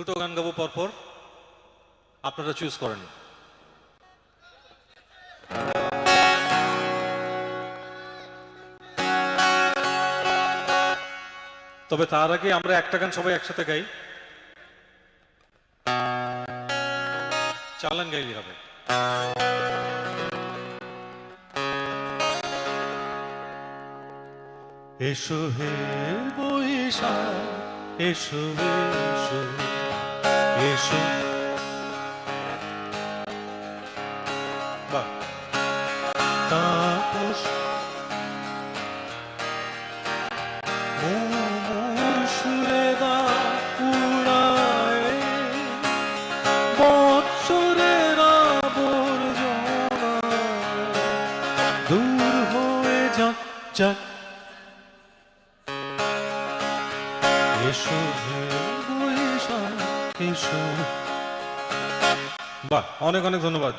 দুটো গান গাবো পরপর। আপনারা চুজ করেন। তবে তার আগে আমরা একটা গান সবাই একসাথে গাই। চালান গাইলি হবে। এসো হে বৈশাখ, এসো এসো। এসো বাহ বাহ অনেক অনেক ধন্যবাদ।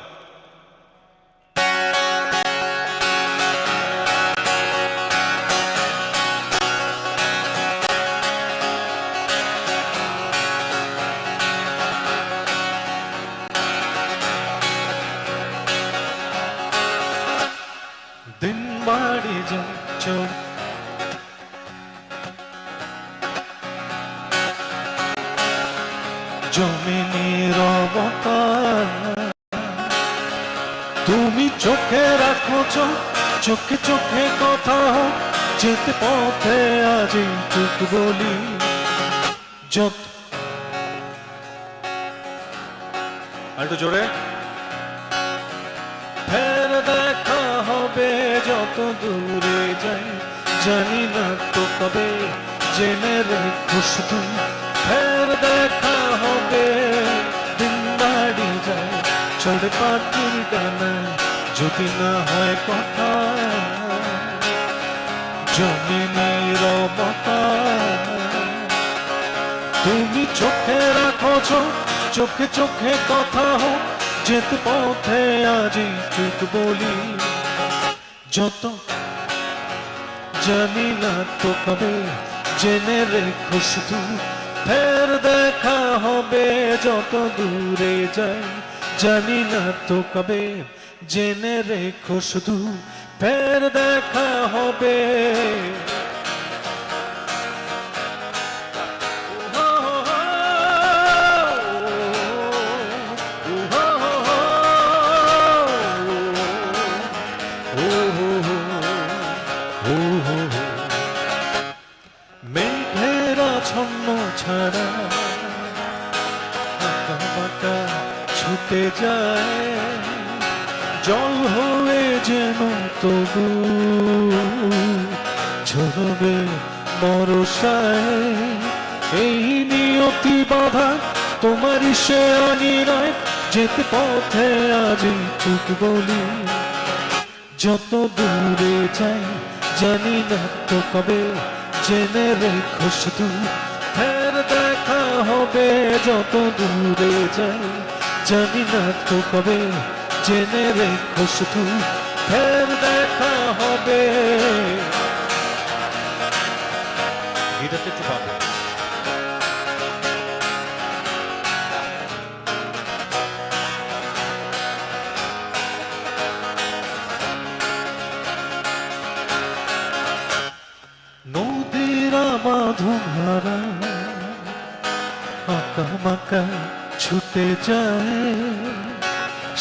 তুমি চোখে রাখো চোখ চোখে চোখে কথা যেতে পথে আজি চুক বলি। যত একটু জোরে। ফের দেখা হবে যত দূরে যাই, জানি না তো কবে, জেনে রেখো শুধু। ফের দেখা হবে চড়ে পাখির গানা যদি না হয় কথা, জমি নীরবতা তুমি চোখে রাখো চোখ চোখে কথা হোক, যেতে পথে আজি চুপ বলি। যত জানি না তো কবে জেনে রেখো শুধু, ফের দেখা হবে যত দূরে যাই। জানি না তো কবে জেনে রেখো শুধু ফের দেখা হবে। ছুটে যায়, জল হয়ে যেন তবু ঝরবে বরসায় এই নিয়তি বাধা তোমার সে আনি নয় যেতে পথে আজি চুক বলি। যত দূরে যাই, জানি না তো কবে, জেনে রেখো শুধু, ফের দেখা হবে যত দূরে যাই। জানি না তো কবে জেনে রেখো শুধু ফের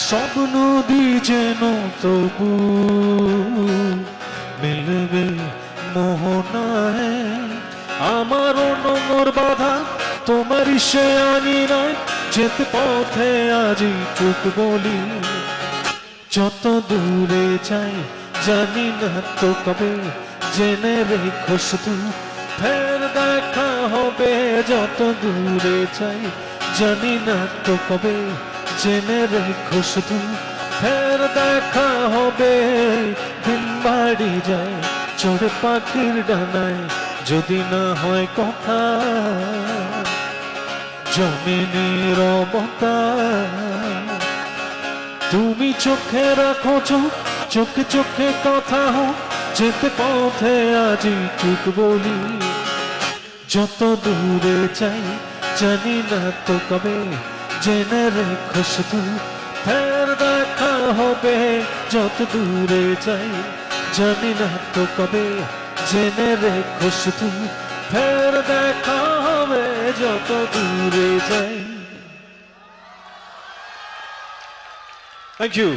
সব নদী যেন তবু মিলবে মোহনায়। আমার নোংর বাধা, তোমারই সে আনি নয় যেতে পথে আজি চুপ বলি। যত দূরে যাই, জানি না তো কবে। জেনে রেখো শুধু ফের দেখা হবে। যত দূরে যাই, জানি না তো কবে। জেনে রেখো শুধু ফের দেখা হবে। দিন বাড়ি যায় চড়ে পাখির ডানায় যদি না হয় কথা। জমি নীরবতা তুমি চোখে রাখো চোখ, চোখে চোখে কথা হোক যেতে পথে আজি চুপ বলি। যত দূরে চাই জানি না তো কবে জেনে রেখো শুধু ফের দেখা হবে যত দূরে যাই। জানি না তো কবে জেনে রেখো শুধু ফের দেখা হবে যত দূরে যাই। থ্যাংক ইউ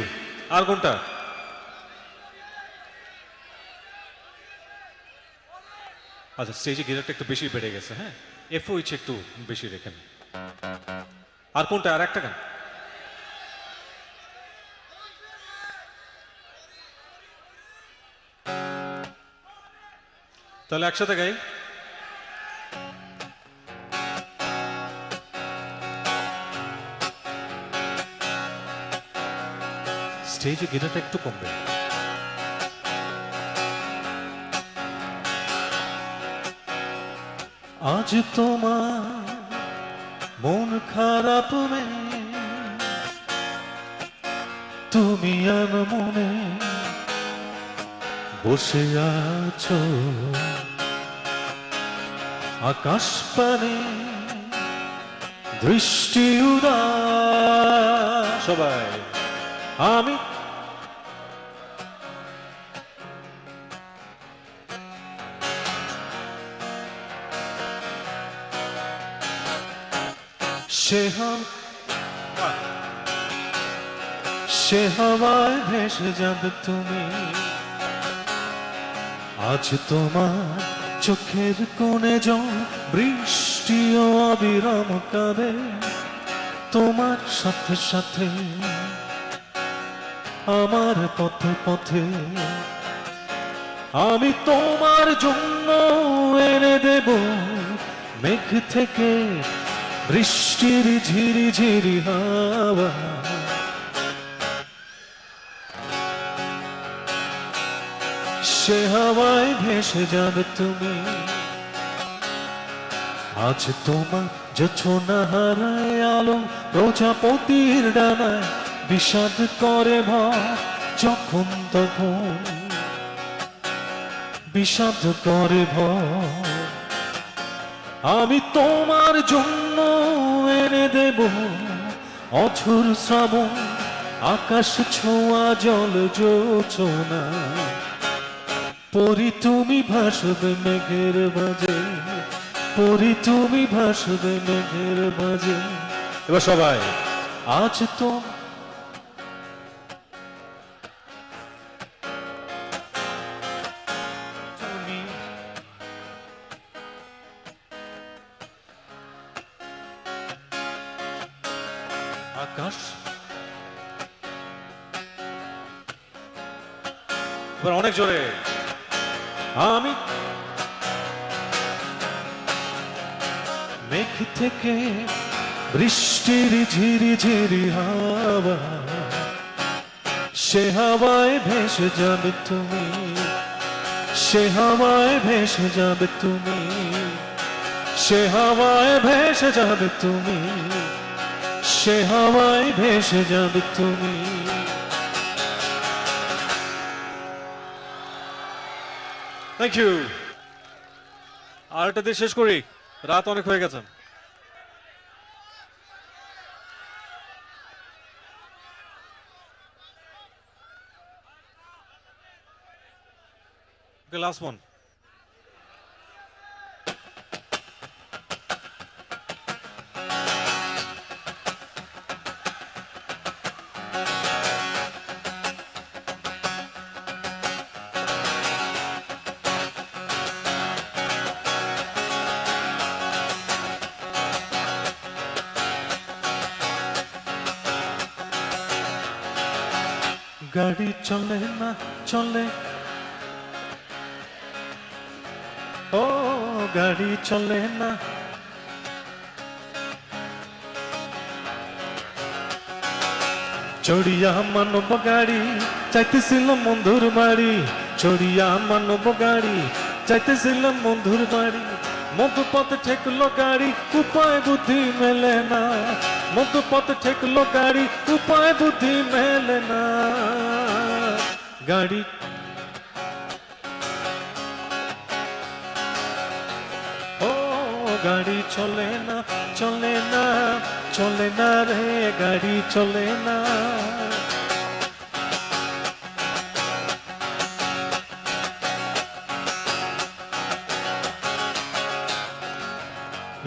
আর কোনটা? আচ্ছা স্টেজে গিটারটা একটু বেশি বেড়ে গেছে হ্যাঁ? এফও ইচ্ছে একটু বেশি রেখেন। আর কোনটা? আর একটা গান। তাহলে একসাথে গাই। স্টেজে গিটারটা একটু কমবে। আজ তোমার মন খারাপ মে তুমি আর মনে বসে আছো। আকাশ পানে দৃষ্টি উদা সবাই। আমি সে সে হাওয়ায় ভেসে যাবে তুমি আজ তোমার চোখের কোণে জল বৃষ্টিও অবিরাম কাঁদে তোমার সাথে সাথে আমার পথে পথে আমি তোমার জন্য এনে দেব মেঘ থেকে বৃষ্টির ঝিরি ঝিরি হাওয়া। সে হাওয়ায় ভেসে যাবে তুমি। আজ তোমার যোছনা হারায় আলো প্রজাপতির ডানায় বিষাদ করে ভয় যখন তখন। বিষাদ করে ভয় আমি তোমার জন্য এনে দেব অঝোর শ্রাবণ, আকাশ ছোঁয়া জল যোচনা। পরি তুমি ভাসবে মেঘের বাজে পরি তুমি ভাসবে মেঘের বাজে এবার সবাই, আজ তো অনেক জোরে আমি মেঘ থেকে বৃষ্টির ঝিরি ঝিরি হাওয়া, সে হাওয়ায় ভেসে যাবে তুমি, সে হাওয়ায় ভেসে যাবে তুমি, সে হাওয়ায় ভেসে যাবে তুমি, সে হাওয়ায় ভেসে যাবে তুমি। থ্যাংক ইউ আর একটা দিয়ে শেষ করি। রাত অনেক হয়ে গেছে। লাস্ট last গাড়ি চলে না চলে। ও, গাড়ি চলে না। চড়িয়া মানব গাড়ি, চাইতেছিল বন্ধুর বাড়ি। চড়িয়া মানব গাড়ি, চাইতেছিল বন্ধুর বাড়ি। মধুপথ ঠেকলো গাড়ি, উপায় বুদ্ধি মেলে না। মধুপথ ঠেকলো গাড়ি উপায় বুদ্ধি মেলে না গাড়ি ও গাড়ি চলে না চলে না চলে না রে গাড়ি চলে না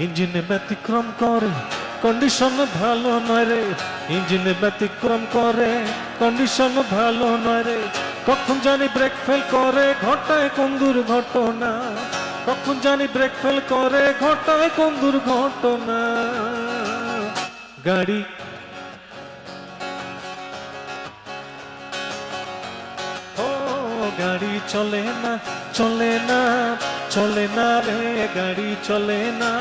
ইঞ্জিনে ব্যতিক্রম করে কন্ডিশন ভালো নয় রে ইঞ্জিনে ব্যতিক্রম করে। কন্ডিশন ভালো নয় রে, কখন জানি ব্রেক ফেল করে ঘটায় কোন দুর্ঘটনা? কখন জানি ব্রেক ফেল করে ঘটায় কোন দুর্ঘটনা? গাড়ি ও, গাড়ি চলে না চলে না চলে না রে, গাড়ি চলে না।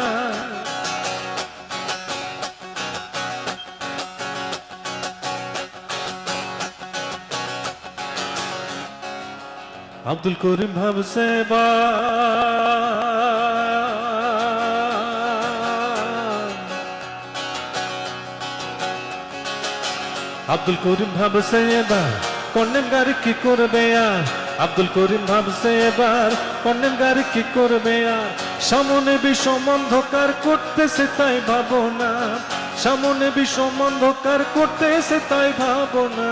আব্দুল করিম ভাবছে বা আব্দুল করিম ভাবছে এবার কন্যের গাড়ি কি করবে আর? আব্দুল করিম ভাবছে এবার কন্যের গাড়ি কি করবে আর? সামনে বিষম অন্ধকার করতেছে তাই ভাবো না সামনে বিষম অন্ধকার করতেছে তাই ভাবো না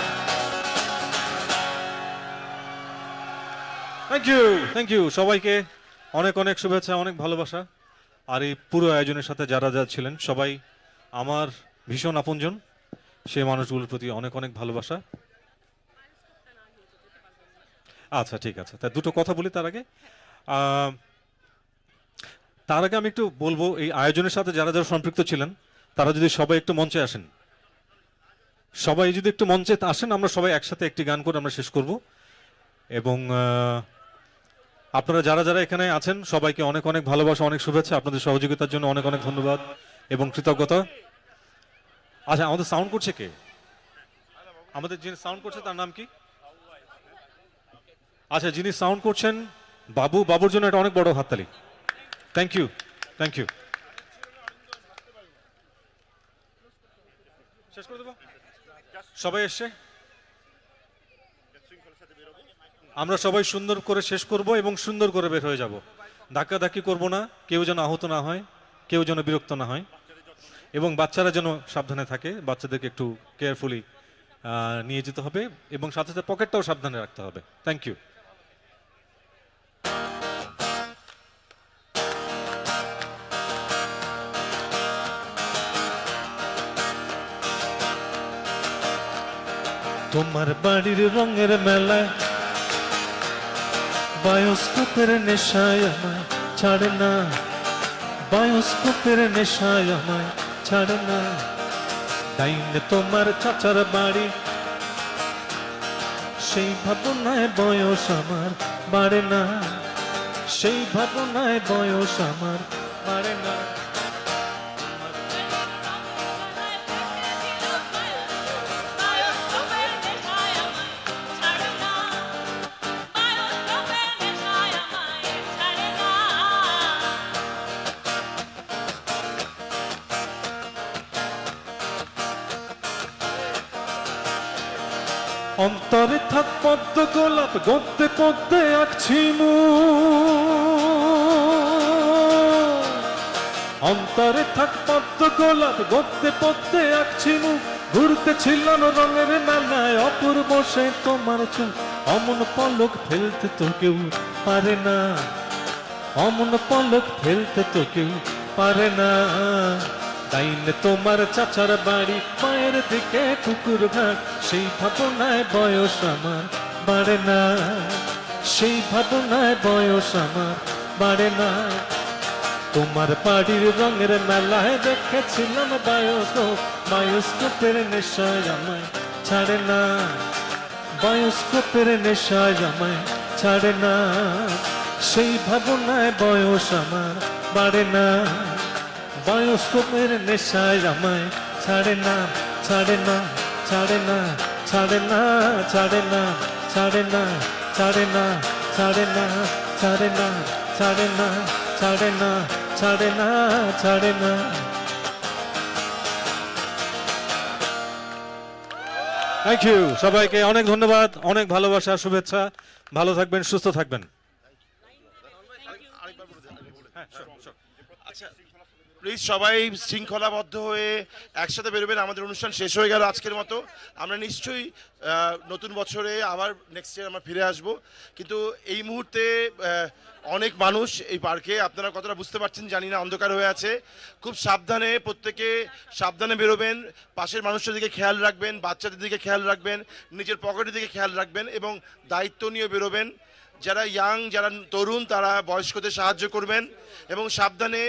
থ্যাংক ইউ থ্যাংক ইউ সবাইকে অনেক অনেক শুভেচ্ছা, অনেক ভালোবাসা। আর এই পুরো আয়োজনের সাথে যারা যারা ছিলেন, সবাই আমার ভীষণ আপনজন। সেই মানুষগুলোর প্রতি অনেক অনেক ভালোবাসা। আচ্ছা ঠিক আছে। তা দুটো কথা বলি তার আগে। তার আগে আমি একটু বলব, এই আয়োজনের সাথে যারা যারা সম্পৃক্ত ছিলেন, তারা যদি সবাই একটু মঞ্চে আসেন। সবাই যদি একটু মঞ্চে আসেন, আমরা সবাই একসাথে একটি গান করে আমরা শেষ করব। এবং আপনারা যারা যারা এখানে আছেন, সবাইকে অনেক অনেক ভালোবাসা, অনেক শুভেচ্ছা। আপনাদের সহযোগিতার জন্য অনেক অনেক ধন্যবাদ এবং কৃতজ্ঞতা। আচ্ছা আমাদের সাউন্ড করছে কে? আমাদের যিনি সাউন্ড করছে, তার নাম কি? আচ্ছা যিনি সাউন্ড করছেন, বাবু, বাবুর জন্য এটা অনেক বড় হাততালি। থ্যাংক ইউ থ্যাংক ইউ শেষ করে দেবো? সবাই এসছে? আমরা সবাই সুন্দর করে শেষ করব এবং সুন্দর করে বের হয়ে যাব। ধাক্কাধাক্কি করব না, কেউ যেন আহত না হয়, কেউ যেন বিরক্ত না হয় এবং বাচ্চারা যেন সাবধানে থাকে, বাচ্চাদেরকে একটু কেয়ারফুলি নিয়ে যেতে হবে এবং সাথে সাথে পকেটটাও সাবধানে রাখতে হবে। থ্যাংক ইউ তোমার বাড়ির রঙের মেলায় বায়োস্কোপের নেশায় আমায় ছাড়ে না। বায়োস্কোপের নেশায় আমায় ছাড় না। ডাইনে তোমার চাচার বাড়ি। সেই ভাবনায় বয়স আমার বাড়ে না। সেই ভাবনায় বয়স আমার বাড়ে না। অন্তরে থাক পদ্ম, গোলাপ গদ্দে পদ্মে আঁকছি মু অন্তরে থাক পদ্ম, গোলাপ গদ্দে পদ্মে আঁকছি মু ঘুরতে ছিলাম রঙের মেলায়, অপূর্ব সে তোমার চোখ অমন পলক ফেলতে তো কেউ পারে না। অমন পলক ফেলতে তো কেউ পারে না। তাইলে তোমার চাচার বাড়ি, মায়ের দিকে কুকুর ঘাট সেই ভাবনায় বয়স আমার, বাড়ে না। সেই ভাবনায় বয়স আমার, বাড়ে না। তোমার বাড়ির রঙের মেলায় দেখেছিলাম বায়োস্কোপ বায়োস্কোপের নেশায় আমায় ছাড়ে না। বায়োস্কোপের নেশায় আমায় ছাড়ে না। সেই ভাবনায় বয়স আমার, বাড়ে না। বায়োস্কোপের নেশায় আমায় ছাড়ে না ছাড়ে না ছাড়ে না ছাড়ে না ছাড়ে না ছাড়ে না ছাড়ে না ছাড়ে না ছাড়ে না ছাড়ে না ছাড়ে না ছাড়ে না ছাড়ে না থ্যাংক ইউ সবাইকে অনেক ধন্যবাদ অনেক ভালোবাসা শুভেচ্ছা ভালো থাকবেন সুস্থ থাকবেন আচ্ছা প্লিজ সবাই শৃঙ্খলাবদ্ধ হয়ে একসাথে বেরোবেন। আমাদের অনুষ্ঠান শেষ হয়ে গেল আজকের মতো। আমরা নিশ্চয়ই নতুন বছরে আবার নেক্সট ইয়ার আমরা ফিরে আসব। কিন্তু এই মুহূর্তে অনেক মানুষ এই পার্কে, আপনারা কতটা বুঝতে পারছেন জানি না, অন্ধকার হয়ে আছে। খুব সাবধানে, প্রত্যেকে সাবধানে বেরোবেন। পাশের মানুষের দিকে খেয়াল রাখবেন, বাচ্চাদের দিকে খেয়াল রাখবেন, নিজের পকেটের দিকে খেয়াল রাখবেন এবং দায়িত্ব নিয়ে বেরোবেন। যারা ইয়াং যারা তরুণ, তারা বয়স্কদের সাহায্য করবেন এবং সাবধানে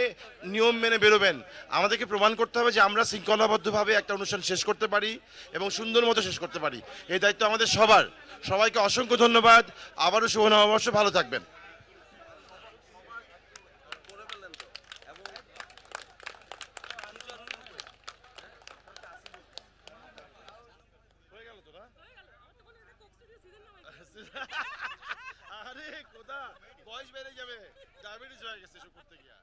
নিয়ম মেনে বেরোবেন। আমাদেরকে প্রমাণ করতে হবে যে আমরা শৃঙ্খলাবদ্ধভাবে একটা অনুষ্ঠান শেষ করতে পারি এবং সুন্দর মতো শেষ করতে পারি। এই দায়িত্ব আমাদের সবার। সবাইকে অসংখ্য ধন্যবাদ। আবারও শুভ নববর্ষ ভালো থাকবেন আরে কোথা বয়স বেড়ে যাবে ডায়াবেটিস হয়ে গেছে এসব করতে গিয়া